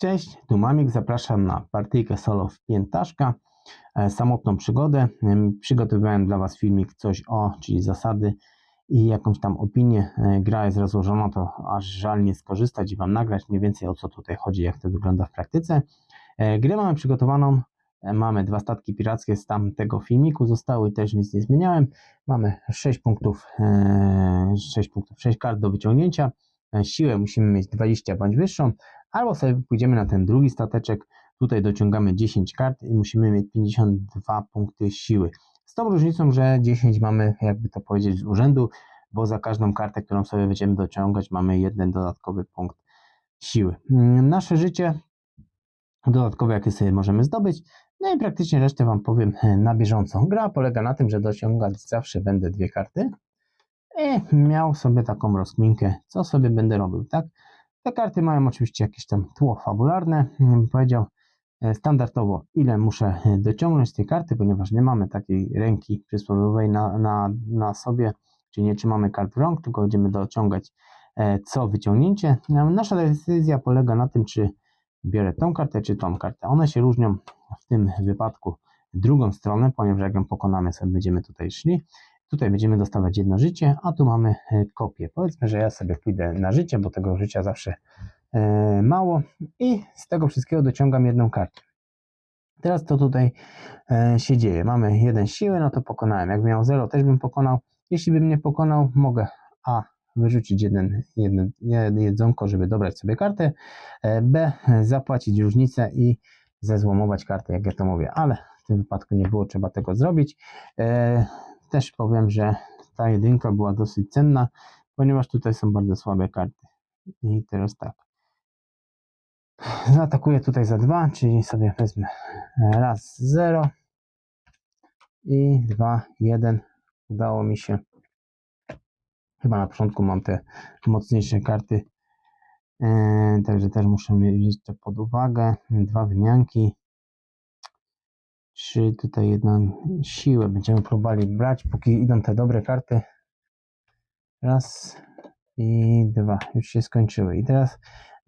Cześć, tu Mamik, zapraszam na partyjkę solo w Piętaszka, e, samotną przygodę. Em, Przygotowałem dla Was filmik coś o, czyli zasady i jakąś tam opinię. E, Gra jest rozłożona, to aż żal nie skorzystać i Wam nagrać mniej więcej o co tutaj chodzi, jak to wygląda w praktyce. E, Grę mamy przygotowaną, e, mamy dwa statki pirackie z tamtego filmiku, zostały też nic nie zmieniałem. Mamy 6 punktów, e, 6 punktów, 6 kart do wyciągnięcia. E, Siłę musimy mieć 20 bądź wyższą, albo sobie pójdziemy na ten drugi stateczek. Tutaj dociągamy 10 kart i musimy mieć 52 punkty siły. Z tą różnicą, że 10 mamy, jakby to powiedzieć, z urzędu, bo za każdą kartę, którą sobie będziemy dociągać, mamy jeden dodatkowy punkt siły. Mm, Nasze życie dodatkowe, jakie sobie możemy zdobyć. No i praktycznie resztę Wam powiem e, na bieżąco. Gra polega na tym, że dociągać zawsze będę dwie karty i miał sobie taką rozkminkę, co sobie będę robił, tak? Te karty mają oczywiście jakieś tam tło fabularne. Powiedział e, standardowo, ile muszę e, dociągnąć z tej karty, ponieważ nie mamy takiej ręki przysłowiowej na, na, na sobie, czyli nie trzymamy kart w rąk, tylko będziemy dociągać e, co wyciągnięcie. Nasza decyzja polega na tym, czy biorę tą kartę, czy tą kartę. One się różnią w tym wypadku drugą stronę, ponieważ jak ją pokonamy, sobie będziemy tutaj szli. Tutaj będziemy dostawać jedno życie, a tu mamy e, kopię. Powiedzmy, że ja sobie pójdę na życie, bo tego życia zawsze e, mało i z tego wszystkiego dociągam jedną kartę. Teraz to tutaj e, się dzieje. Mamy jeden siły, no to pokonałem. Jak miał 0, też bym pokonał. Jeśli bym nie pokonał, mogę A wyrzucić jeden, jeden, jedzonko, żeby dobrać sobie kartę, B zapłacić różnicę i zezłomować kartę, jak ja to mówię, ale w tym wypadku nie było trzeba tego zrobić. E, też powiem, że ta jedynka była dosyć cenna, ponieważ tutaj są bardzo słabe karty. I teraz tak. Zaatakuję tutaj za dwa, czyli sobie wezmę raz, zero i dwa, jeden. Udało mi się. Chyba na początku mam te mocniejsze karty. Eee, także też muszę mieć to pod uwagę. Dwa wymianki. Trzy, tutaj jedną siłę będziemy próbowali brać, póki idą te dobre karty. Raz i dwa. Już się skończyły. I teraz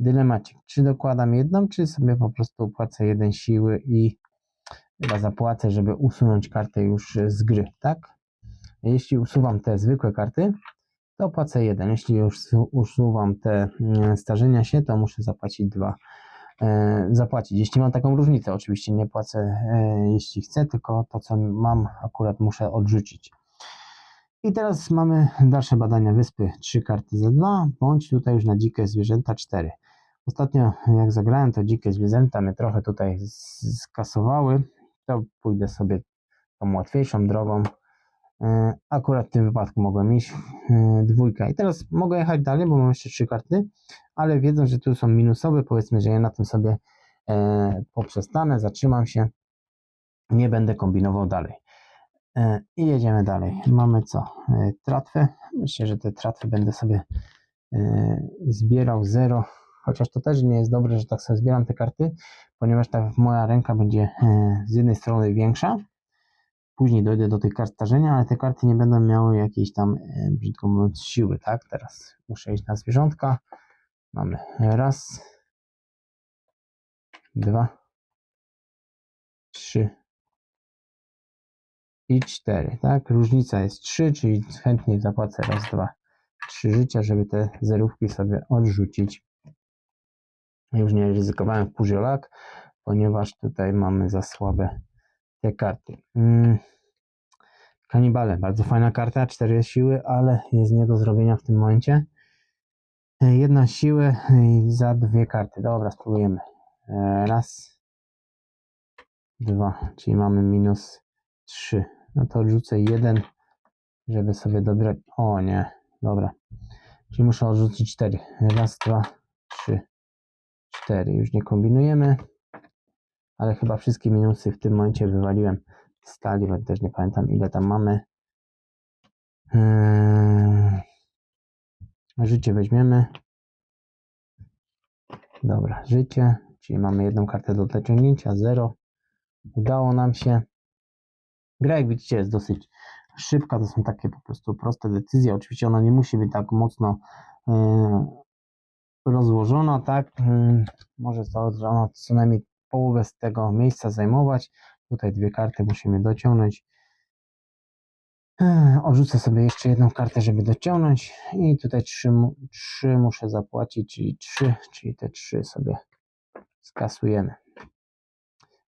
dylemacik. Czy dokładam jedną, czy sobie po prostu płacę jeden siły i chyba zapłacę, żeby usunąć kartę już z gry, tak? Jeśli usuwam te zwykłe karty, to płacę jeden. Jeśli już su- usuwam te mm, starzenia się, to muszę zapłacić dwa. E, zapłacić. Jeśli mam taką różnicę, oczywiście nie płacę, e, jeśli chcę, tylko to, co mam, akurat muszę odrzucić. I teraz mamy dalsze badania wyspy. Trzy karty za dwa, bądź tutaj już na dzikie zwierzęta cztery. Ostatnio jak zagrałem, to dzikie zwierzęta mnie trochę tutaj skasowały. To pójdę sobie tą łatwiejszą drogą. E, Akurat w tym wypadku mogłem iść e, dwójka. I teraz mogę jechać dalej, bo mam jeszcze trzy karty, ale wiedząc, że tu są minusowe, powiedzmy, że ja na tym sobie e, poprzestanę, zatrzymam się, nie będę kombinował dalej. E, I jedziemy dalej. Mamy co? Tratwę. Myślę, że te tratwy będę sobie zbierał zero, chociaż to też nie jest dobre, że tak sobie zbieram te karty, ponieważ ta moja ręka będzie z jednej strony większa, Później dojdę do tych kart starzenia, ale te karty nie będą miały jakiejś tam, e, brzydko mówiąc, siły, tak? Teraz muszę iść na zwierzątka. Mamy raz, dwa, trzy i cztery, tak? Różnica jest trzy, czyli chętnie zapłacę raz, dwa, trzy życia, żeby te zerówki sobie odrzucić. Już nie ryzykowałem w Puziolak, ponieważ tutaj mamy za słabe te karty. Mm. Kanibale, bardzo fajna karta, 4 siły, ale jest nie do zrobienia w tym momencie. E, Jedna siłę i za dwie karty. Dobra, spróbujemy. E, Raz, dwa, czyli mamy minus 3. No to odrzucę jeden, żeby sobie dobrać. O nie, dobra. Czyli muszę odrzucić 4. Raz, dwa, trzy, cztery. Już nie kombinujemy, ale chyba wszystkie minusy w tym momencie wywaliłem stali, bo też nie pamiętam ile tam mamy. Eee, Życie weźmiemy. Dobra, życie, czyli mamy jedną kartę do dociągnięcia, 0. Udało nam się. Gra, jak widzicie, jest dosyć szybka, to są takie po prostu proste decyzje. Oczywiście ona nie musi być tak mocno e, rozłożona, tak? Mm, Może to ona co najmniej połowę z tego miejsca zajmować. Tutaj dwie karty musimy dociągnąć. Odrzucę sobie jeszcze jedną kartę, żeby dociągnąć i tutaj trzy, trzy muszę zapłacić, czyli trzy, czyli te trzy sobie skasujemy.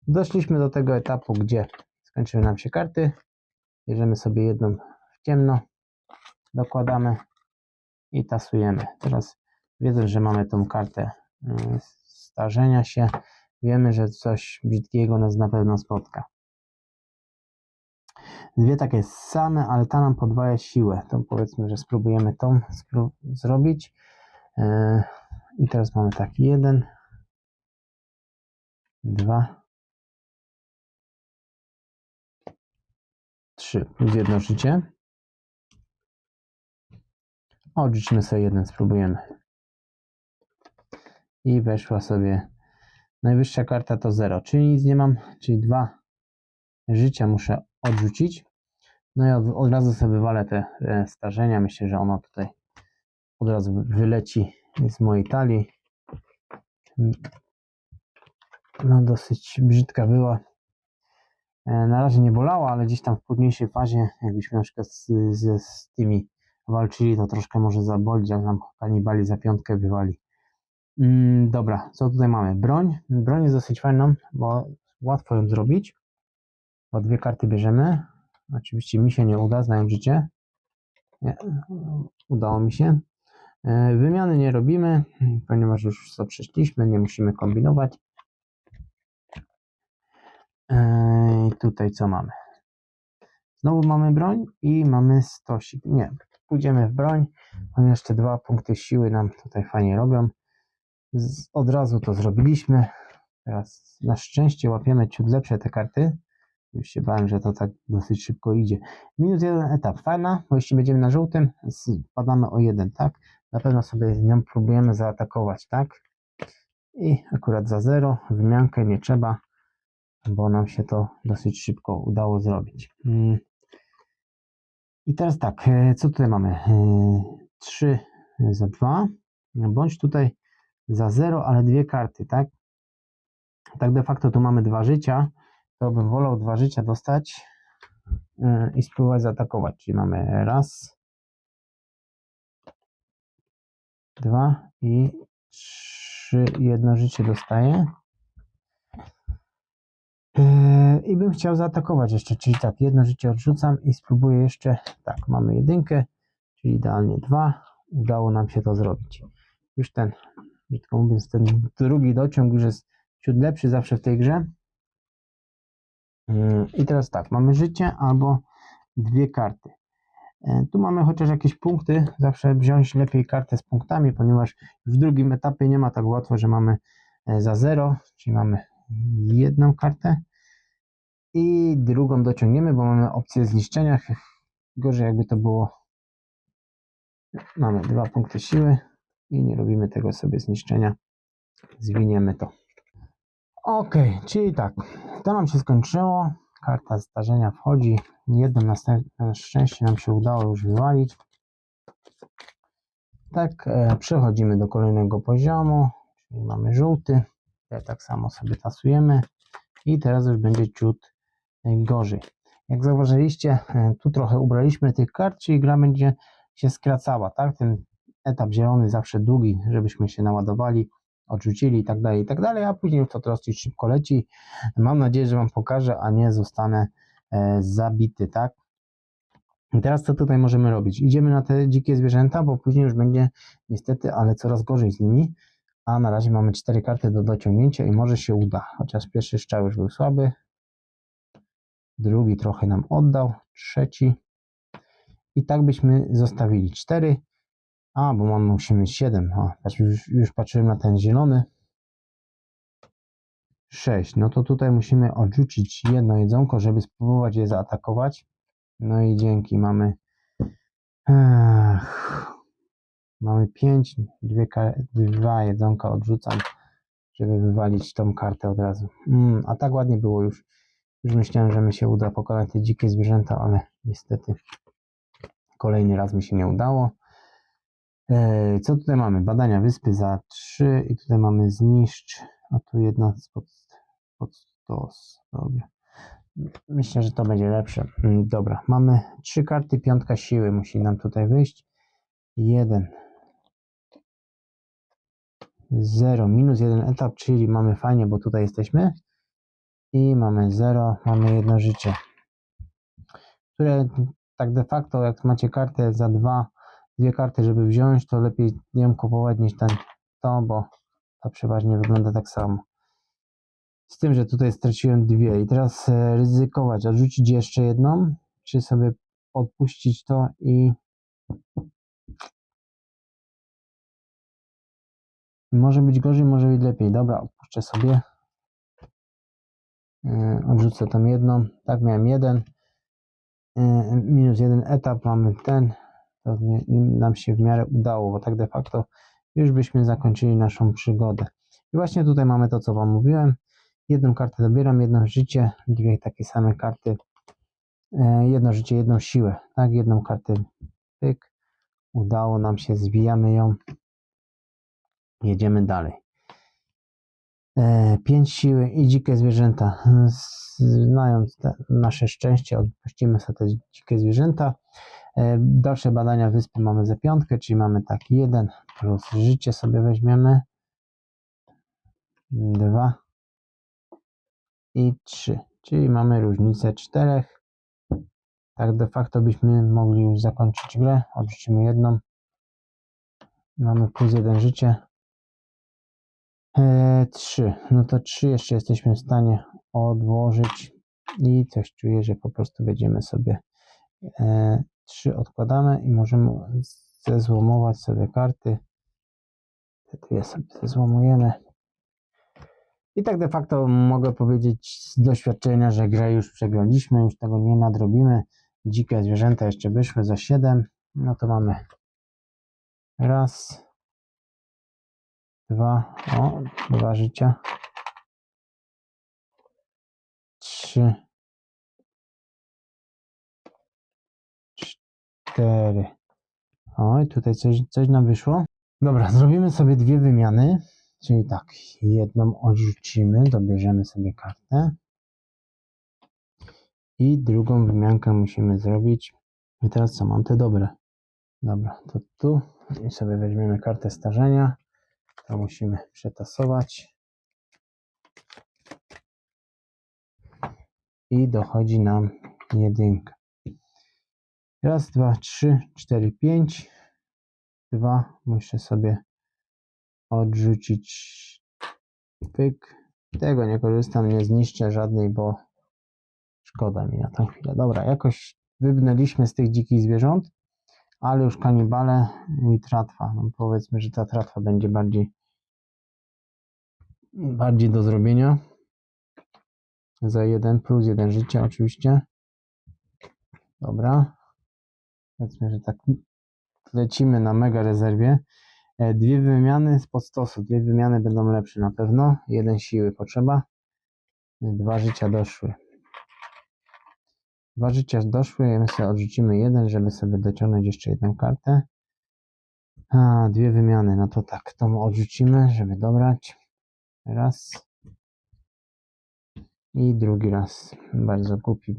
Doszliśmy do tego etapu, gdzie skończyły nam się karty. Bierzemy sobie jedną w ciemno, dokładamy i tasujemy. Teraz wiedząc, że mamy tą kartę y, starzenia się, wiemy, że coś brzydkiego nas na pewno spotka. Dwie takie same, ale ta nam podwaja siłę. To powiedzmy, że spróbujemy tą spró- zrobić. E, I teraz mamy tak, jeden, dwa, trzy, plus jedno życie. Odrzućmy sobie jeden, spróbujemy. I weszła sobie najwyższa karta to 0, czyli nic nie mam, czyli dwa życia muszę odrzucić. No i od, od razu sobie wywalę te e, starzenia. Myślę, że ono tutaj od razu wy- wyleci z mojej talii. No dosyć brzydka była. E, Na razie nie bolała, ale gdzieś tam w późniejszej fazie, jakbyśmy na przykład z, z, z tymi walczyli, to troszkę może zabolić, jak nam kanibali za piątkę wywali. Mm, dobra, co tutaj mamy? Broń. Broń jest dosyć fajną, bo łatwo ją zrobić. Bo dwie karty bierzemy. Oczywiście mi się nie uda, znając życie. Nie, udało mi się. E, Wymiany nie robimy, ponieważ już to przeszliśmy, nie musimy kombinować. E, I tutaj co mamy? Znowu mamy broń i mamy stosik. Nie, pójdziemy w broń, ponieważ te dwa punkty siły nam tutaj fajnie robią. Z, od razu to zrobiliśmy. Teraz na szczęście łapiemy ciut lepsze te karty. Już się bałem, że to tak dosyć szybko idzie. Minus jeden etap. Fajna, bo jeśli będziemy na żółtym, spadamy o jeden, tak? Na pewno sobie nią próbujemy zaatakować, tak? I akurat za zero, wymiankę nie trzeba, bo nam się to dosyć szybko udało zrobić. Mm. I teraz tak, e, co tutaj mamy? E, 3 za 2, bądź tutaj za 0, ale dwie karty, tak? Tak de facto tu mamy dwa życia, to bym wolał dwa życia dostać e, i spróbować zaatakować. Czyli mamy raz, dwa i trzy, jedno życie dostaję. E, I bym chciał zaatakować jeszcze, czyli tak, jedno życie odrzucam i spróbuję jeszcze, tak, mamy jedynkę, czyli idealnie dwa, udało nam się to zrobić. Już ten, brzydko mówiąc, ten drugi dociąg już jest ciut lepszy zawsze w tej grze. Mm, I teraz tak, mamy życie albo dwie karty. E, Tu mamy chociaż jakieś punkty, zawsze wziąć lepiej kartę z punktami, ponieważ w drugim etapie nie ma tak łatwo, że mamy e, za 0, czyli mamy jedną kartę i drugą dociągniemy, bo mamy opcję zniszczenia. Gorzej jakby to było. Mamy dwa punkty siły i nie robimy tego sobie zniszczenia. Zwiniemy to. Ok, czyli tak, to nam się skończyło. Karta starzenia wchodzi. Jedną na szczęście nam się udało już wywalić. Tak, e, przechodzimy do kolejnego poziomu, czyli mamy żółty. Tak samo sobie tasujemy i teraz już będzie ciut e, gorzej. Jak zauważyliście, e, tu trochę ubraliśmy tych kart, czyli gra będzie się skracała, tak? Ten etap zielony zawsze długi, żebyśmy się naładowali, odrzucili i tak dalej, i tak dalej, a później już to dosyć szybko leci. Mam nadzieję, że Wam pokażę, a nie zostanę e, zabity, tak? I teraz co tutaj możemy robić? Idziemy na te dzikie zwierzęta, bo później już będzie niestety, ale coraz gorzej z nimi. A na razie mamy cztery karty do dociągnięcia i może się uda. Chociaż pierwszy strzał już był słaby. Drugi trochę nam oddał. Trzeci. I tak byśmy zostawili cztery. A, bo mamy, musimy mieć siedem. A, patrz, już, już patrzyłem na ten zielony. Sześć. No to tutaj musimy odrzucić jedno jedzonko, żeby spróbować je zaatakować. No i dzięki, mamy. Ech, mamy 5, dwie, kar- dwa jedzonka odrzucam, żeby wywalić tą kartę od razu. Mm, a tak ładnie było już. Już myślałem, że mi się uda pokonać te dzikie zwierzęta, ale niestety kolejny raz mi się nie udało. Co tutaj mamy? Badania wyspy za 3 i tutaj mamy zniszcz, a tu jedna pod, pod stos. Dobra. Myślę, że to będzie lepsze. Mm, Dobra, mamy trzy karty, piątka siły musi nam tutaj wyjść. Jeden. Zero, minus jeden etap, czyli mamy fajnie, bo tutaj jesteśmy. I mamy zero, mamy jedno życie. Które tak de facto, jak macie kartę za dwa, dwie karty, żeby wziąć, to lepiej nią kupować niż ten, to, bo to przeważnie wygląda tak samo. Z tym, że tutaj straciłem dwie i teraz e, ryzykować, odrzucić jeszcze jedną, czy sobie odpuścić to i może być gorzej, może być lepiej. Dobra, odpuszczę sobie. E, Odrzucę tam jedną. Tak, miałem jeden. E, Minus jeden etap, mamy ten. To nam się w miarę udało, bo tak de facto już byśmy zakończyli naszą przygodę. I właśnie tutaj mamy to, co Wam mówiłem. Jedną kartę dobieram, jedno życie, dwie takie same karty. E, Jedno życie, jedną siłę. Tak, jedną kartę. Pyk. Udało nam się, zbijamy ją. Jedziemy dalej. E, Pięć siły i dzikie zwierzęta. Znając te, nasze szczęście, odpuścimy sobie te dzikie zwierzęta. E, Dalsze badania wyspy mamy za piątkę, czyli mamy tak jeden plus życie sobie weźmiemy. Dwa i trzy, czyli mamy różnicę czterech. Tak de facto byśmy mogli już zakończyć grę. Odrzucimy jedną. Mamy plus jeden życie. E, trzy. No to trzy jeszcze jesteśmy w stanie odłożyć i coś czuję, że po prostu będziemy sobie e, trzy odkładamy i możemy zezłomować sobie karty. Te dwie sobie zezłomujemy. I tak de facto mogę powiedzieć z doświadczenia, że grę już przegraliśmy, już tego nie nadrobimy. Dzikie zwierzęta jeszcze wyszły za 7. No to mamy raz, dwa, o, dwa życia. Trzy, cztery. Oj, tutaj coś, coś nam wyszło. Dobra, zrobimy sobie dwie wymiany. Czyli tak, jedną odrzucimy, dobierzemy sobie kartę. I drugą wymiankę musimy zrobić. I teraz co, mam te dobre. Dobra, to tu i sobie weźmiemy kartę starzenia. To musimy przetasować. I dochodzi nam jedynka. Raz, dwa, trzy, cztery, pięć. Dwa muszę sobie odrzucić pyk. Tego nie korzystam, nie zniszczę żadnej, bo szkoda mi na tą chwilę. Dobra, jakoś wybnęliśmy z tych dzikich zwierząt, ale już kanibale i tratwa. No powiedzmy, że ta tratwa będzie bardziej bardziej do zrobienia. Za jeden plus jeden życia oczywiście. Dobra. Powiedzmy, że tak lecimy na mega rezerwie. E, Dwie wymiany z podstosu. Dwie wymiany będą lepsze na pewno. Jeden siły potrzeba. Dwa życia doszły. Dwa życia doszły. My sobie odrzucimy jeden, żeby sobie dociągnąć jeszcze jedną kartę. A, dwie wymiany. No to tak, tą odrzucimy, żeby dobrać. Raz. I drugi raz. Bardzo głupi.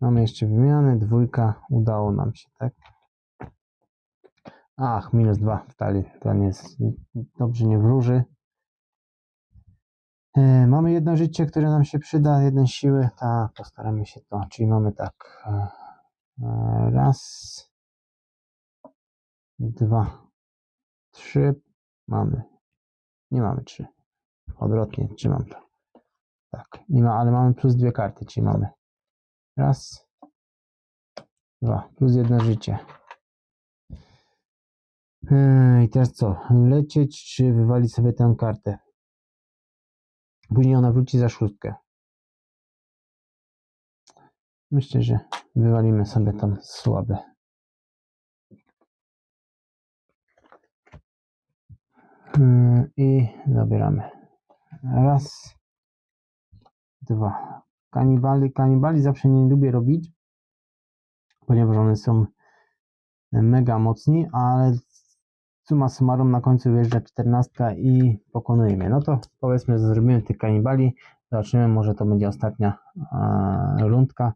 Mamy jeszcze wymiany. Dwójka. Udało nam się, tak? Ach, minus dwa w talii. To nie jest, dobrze nie wróży. E, mamy jedno życie, które nam się przyda, jeden siły. Tak, postaramy się to. Czyli mamy tak. e, e, Raz, dwa, trzy. Mamy. Nie mamy trzy. Odwrotnie, trzymam to. Tak, nie ma, ale mamy plus dwie karty, czyli mamy raz, dwa, plus jedno życie. I teraz co? Lecieć czy wywalić sobie tę kartę? Później ona wróci za szóstkę. Myślę, że wywalimy sobie tam słabe. Yy, I dobieramy. Raz, dwa. Kanibali, kanibali zawsze nie lubię robić, ponieważ one są mega mocni, ale summa summarum na końcu wjeżdża 14 i pokonuje mnie. No to powiedzmy, że zrobimy tych kanibali. Zobaczymy, może to będzie ostatnia e, rundka.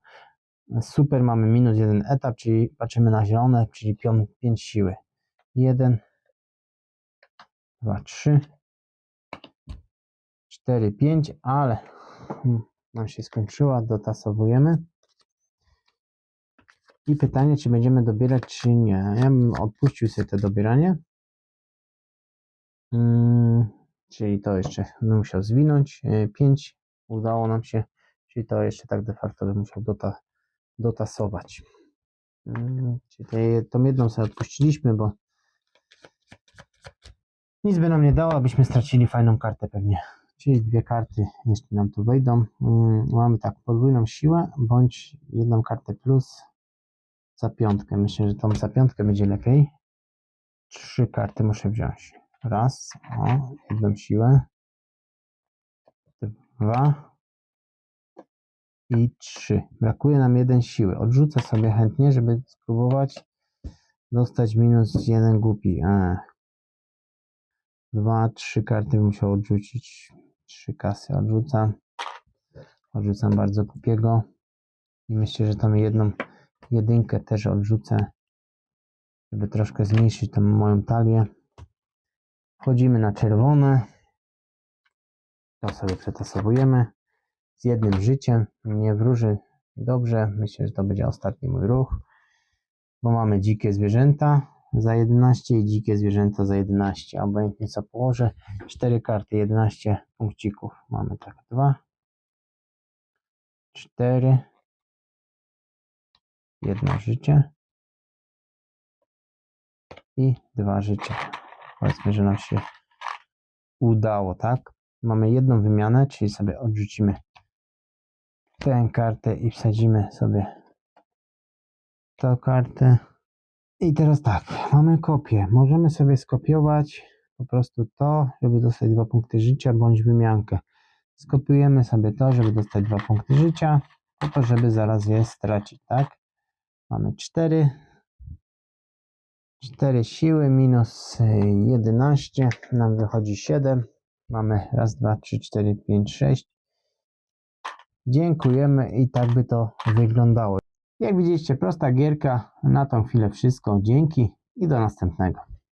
Super, mamy minus jeden etap, czyli patrzymy na zielone, czyli 5 siły. 1, 2, 3, 4, 5, ale hmm, nam się skończyła, dotasowujemy. I pytanie, czy będziemy dobierać, czy nie. Ja bym odpuścił sobie to dobieranie. Mm, czyli to jeszcze bym musiał zwinąć. 5 udało nam się, czyli to jeszcze tak de facto bym musiał dota, dotasować. Mm, czyli te, tą jedną sobie odpuściliśmy, bo nic by nam nie dało, abyśmy stracili fajną kartę pewnie. Czyli dwie karty jeszcze nam tu wejdą. Mm, Mamy tak, podwójną siłę, bądź jedną kartę plus za piątkę. Myślę, że tą za piątkę będzie lepiej. Trzy karty muszę wziąć. Raz, o, jedną siłę. Dwa i trzy. Brakuje nam jeden siły. Odrzucę sobie chętnie, żeby spróbować dostać minus jeden głupi. Eee. Dwa, trzy karty musiał odrzucić. Trzy kasy odrzucam. Odrzucam bardzo głupiego. I myślę, że tam jedną jedynkę też odrzucę, żeby troszkę zmniejszyć tą moją talię. Wchodzimy na czerwone. To sobie przetasowujemy. Z jednym życiem. Nie wróży dobrze. Myślę, że to będzie ostatni mój ruch. Bo mamy dzikie zwierzęta za 11 i dzikie zwierzęta za 11. Obojętnie co położę. 4 karty, 11 punkcików. Mamy tak 2, 4, jedno życie i dwa życia. Powiedzmy, że nam się udało, tak? Mamy jedną wymianę, czyli sobie odrzucimy tę kartę i wsadzimy sobie tą kartę. I teraz tak, mamy kopię. Możemy sobie skopiować po prostu to, żeby dostać dwa punkty życia, bądź wymiankę. Skopiujemy sobie to, żeby dostać dwa punkty życia, po to, żeby zaraz je stracić, tak? Mamy 4. 4 siły minus y, 11. Nam wychodzi 7. Mamy raz, dwa, trzy, cztery, pięć, sześć. Dziękujemy i tak by to wyglądało. Jak widzieliście, prosta gierka. Na tą chwilę wszystko. Dzięki i do następnego.